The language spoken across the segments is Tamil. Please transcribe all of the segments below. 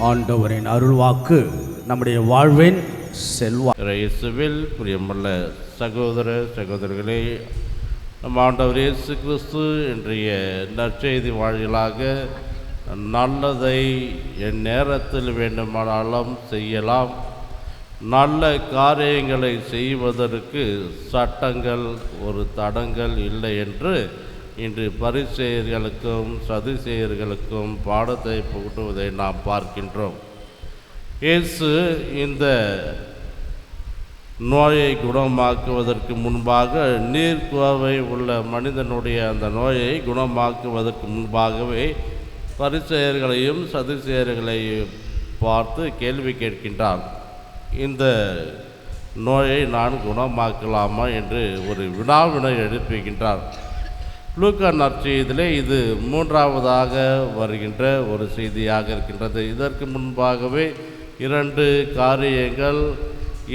ஆண்டவரின் அருள்வாக்கு நம்முடைய வாழ்வின் செல்வா இயேசுவில் பிரியமுள்ள சகோதர சகோதரர்களே நம் ஆண்டவர் இயேசு கிறிஸ்து இன்றைய நற்செய்தி வாயிலாக நல்லதை என் நேரத்தில் வேண்டுமானாலும் செய்யலாம். நல்ல காரியங்களை செய்வதற்கு சட்டங்கள் ஒரு தடங்கள் இல்லை என்று இன்று பரிசெயர்களுக்கும் சதுசெயர்களுக்கும் பாடத்தை புகட்டுவதை நாம் பார்க்கின்றோம். இயேசு இந்த நோயை குணமாக்குவதற்கு முன்பாக நீர்க்கோவை உள்ள மனிதனுடைய அந்த நோயை குணமாக்குவதற்கு முன்பாகவே பரிசெயர்களையும் சதுசெயர்களையும் பார்த்து கேள்வி கேட்கின்றார் இந்த நோயை நான் குணமாக்கலாமா என்று ஒரு வினாவினை எழுப்புகின்றார் லூக்கா நற்செய்தியிலே இது மூன்றாவதாக வருகின்ற ஒரு செய்தியாக இருக்கின்றது. இதற்கு முன்பாகவே இரண்டு காரியங்கள்.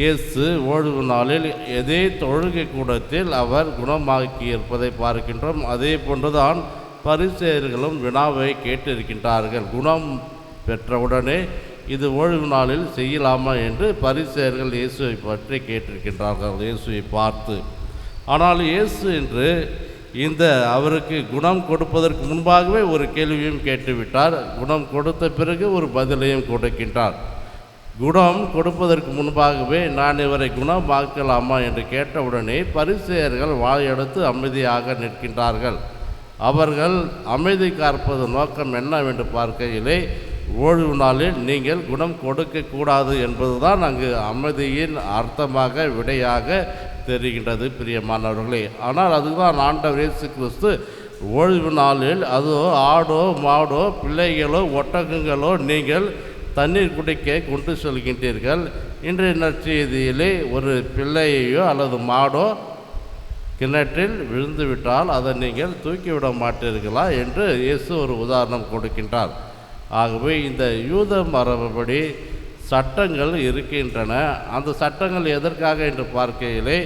இயேசு ஓய்வு நாளில் எதே தொழுகை கூடத்தில் அவர் குணமாக்கி இருப்பதை பார்க்கின்றோம். அதே போன்றுதான் பரிசெயர்களும் வினாவை கேட்டிருக்கின்றார்கள். குணம் பெற்றவுடனே இது ஓய்வு நாளில் செய்யலாமா என்று பரிசெயர்கள் இயேசுவை பற்றி கேட்டிருக்கின்றார்கள். இயேசுவை பார்த்து ஆனால் இயேசு என்று இந்த அவருக்கு குணம் கொடுப்பதற்கு முன்பாகவே ஒரு கேள்வியும் கேட்டுவிட்டார். குணம் கொடுத்த பிறகு ஒரு பதிலையும் கொடுக்கின்றார். குணம் கொடுப்பதற்கு முன்பாகவே நான் இவரை குணமாக்கலாமா என்று கேட்டவுடனே பரிசெயர்கள் வாயெடுத்து அமைதியாக நிற்கின்றார்கள். அவர்கள் அமைதி காற்பது நோக்கம் என்னவென்று பார்க்கையிலே ஓய்வு நாளில் நீங்கள் குணம் கொடுக்கக்கூடாது என்பதுதான் அங்கு அமைதியின் அர்த்தமாக விடையாக தெரிகின்றது பிரியமானவர்களே ஆனால் அதுதான் ஆண்டவர் இயேசு கிறிஸ்து ஓய்வு நாளில் அது ஆடோ மாடோ பிள்ளைகளோ ஒட்டகங்களோ நீங்கள் தண்ணீர் குடிக்க கொண்டு செல்கின்றீர்கள். இன்றைய நற்செய்தியிலே ஒரு பிள்ளையையோ அல்லது மாடோ கிணற்றில் விழுந்துவிட்டால் அதை நீங்கள் தூக்கிவிட மாட்டீர்களா என்று இயேசு ஒரு உதாரணம் கொடுக்கின்றார். ஆகவே இந்த யூத மரபுபடி சட்டங்கள் இருக்கின்றன. அந்த சட்டங்கள் எதற்காக என்று பார்க்கையிலே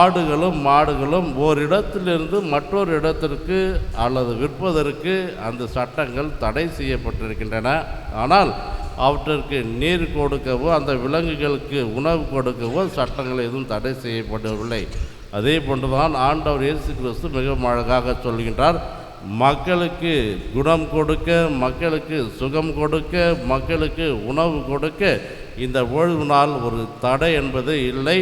ஆடுகளும் மாடுகளும் ஓரிடத்திலிருந்து மற்றொரு இடத்திற்கு அல்லது விற்பதற்கு அந்த சட்டங்கள் தடை செய்யப்பட்டிருக்கின்றன. ஆனால் அவற்றிற்கு நீர் கொடுக்கவோ அந்த விலங்குகளுக்கு உணவு கொடுக்கவோ சட்டங்கள் எதுவும் தடை செய்யப்படவில்லை. அதே போன்றுதான் ஆண்டவர் இயேசு கிறிஸ்து மிகவும் அழகாக சொல்கின்றார். மக்களுக்கு குணம் கொடுக்க மக்களுக்கு சுகம் கொடுக்க மக்களுக்கு உணவு கொடுக்க இந்த ஓய்வு நாள் ஒரு தடை என்பது இல்லை.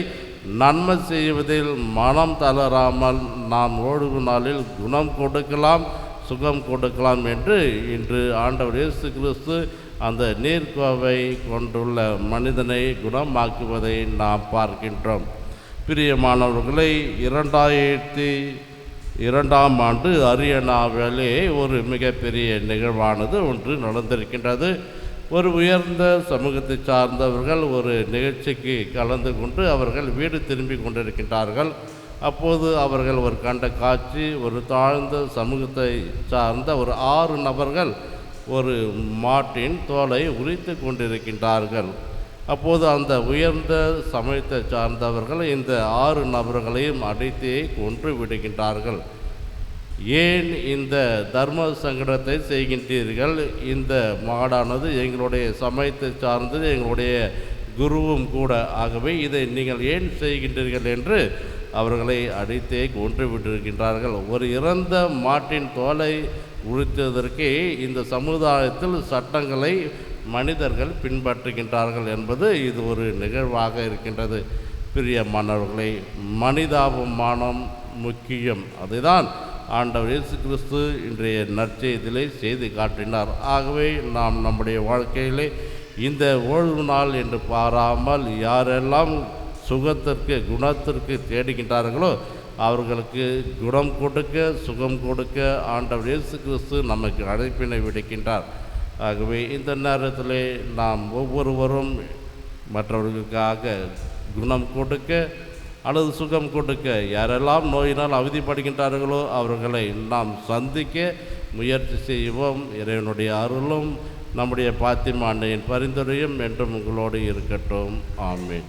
நன்மை செய்வதில் மனம் தளராமல் நாம் ஓய்வு நாளில் குணம் கொடுக்கலாம் சுகம் கொடுக்கலாம் என்று இன்று ஆண்டவர் இயேசு கிறிஸ்து அந்த நீர்க்கோவை கொண்டுள்ள மனிதனை குணமாக்குவதை நாம் பார்க்கின்றோம். பிரியமானவர்களை இரண்டாயிரத்தி இரண்டாம் ஆண்டு அரியணாவிலே ஒரு மிகப்பெரிய நிகழ்வானது ஒன்று நடந்திருக்கின்றது. ஒரு உயர்ந்த சமூகத்தை சார்ந்தவர்கள் ஒரு நிகழ்ச்சிக்கு கலந்து கொண்டு அவர்கள் வீடு திரும்பி கொண்டிருக்கின்றார்கள். அப்போது அவர்கள் ஒரு கண்ட காட்சி ஒரு தாழ்ந்த சமூகத்தை சார்ந்த ஒரு ஆறு நபர்கள் ஒரு மாட்டின் தோலை உரித்து கொண்டிருக்கின்றார்கள். அப்போது அந்த உயர்ந்த சமயத்தை சார்ந்தவர்கள் இந்த ஆறு நபர்களையும் அடித்தே கொன்று விடுகின்றார்கள். ஏன் இந்த தர்ம சங்கடத்தை செய்கின்றீர்கள்? இந்த மாடானது எங்களுடைய சமயத்தை சார்ந்தது எங்களுடைய குருவும் கூட. ஆகவே இதை நீங்கள் ஏன் செய்கின்றீர்கள் என்று அவர்களை அடித்தே கொன்று விட்டிருக்கின்றார்கள் ஒரு இறந்த மாட்டின் தோலை உரித்ததற்கே இந்த சமுதாயத்தில் சட்டங்களை மனிதர்கள் பின்பற்றுகின்றார்கள் என்பது இது ஒரு நிகழ்வாக இருக்கின்றது. பிரியமானவர்களை மனிதாபமானம் முக்கியம். அதுதான் ஆண்டவர் இயேசு கிறிஸ்து இன்றைய நற்செய்தியிலே செய்து காட்டினார். ஆகவே நாம் நம்முடைய வாழ்க்கையிலே இந்த ஓய்வு நாள் என்று பாராமல் யாரெல்லாம் சுகத்திற்கு குணத்திற்கு தேடுகின்றார்களோ அவர்களுக்கு குணம் கொடுக்க சுகம் கொடுக்க ஆண்டவர் இயேசு கிறிஸ்து நமக்கு அழைப்பினை விடுக்கின்றார். ஆகவே இந்த நேரத்திலே நாம் ஒவ்வொருவரும் மற்றவர்களுக்காக குணம் கொடுக்க அல்லது சுகம் கொடுக்க யாரெல்லாம் நோயினால் அவதிப்படுகின்றார்களோ அவர்களை நாம் சந்திக்க முயற்சி செய்வோம். இறைவனுடைய அருளும் நம்முடைய பாத்திமாண்டையின் பரிந்துரையும் என்றும் உங்களோடு இருக்கட்டும். ஆமேன்.